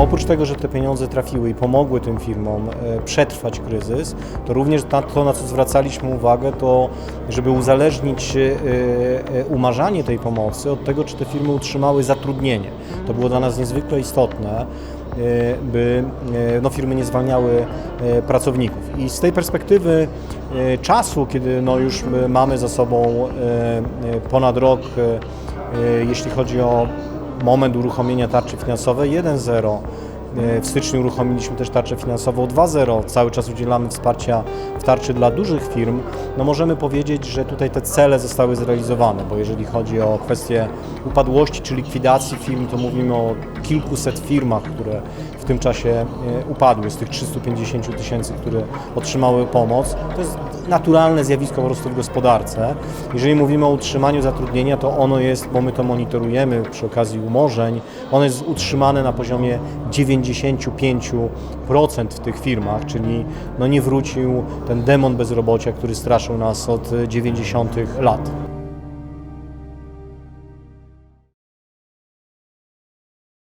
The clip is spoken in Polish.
Oprócz tego, że te pieniądze trafiły i pomogły tym firmom e, przetrwać kryzys, to również na to, na co zwracaliśmy uwagę, to żeby uzależnić e, e, umarzanie tej pomocy od tego, czy te firmy utrzymały zatrudnienie. To było dla nas niezwykle istotne, by no, firmy nie zwalniały pracowników. I z tej perspektywy czasu, kiedy no, już my mamy za sobą ponad rok, jeśli chodzi o moment uruchomienia tarczy finansowej 1.0. E, W styczniu uruchomiliśmy też tarczę finansową 2.0. Cały czas udzielamy wsparcia w tarczy dla dużych firm. No możemy powiedzieć, że tutaj te cele zostały zrealizowane, bo jeżeli chodzi o kwestię upadłości czy likwidacji firm, to mówimy o kilkuset firmach, które w tym czasie e, upadły z tych 350 tysięcy, które otrzymały pomoc. To jest naturalne zjawisko po prostu w gospodarce. Jeżeli mówimy o utrzymaniu zatrudnienia, to ono jest, bo my to monitorujemy przy okazji umorzeń, ono jest utrzymane na poziomie 95% w tych firmach, czyli no nie wrócił ten demon bezrobocia, który straszył nas od 90 lat.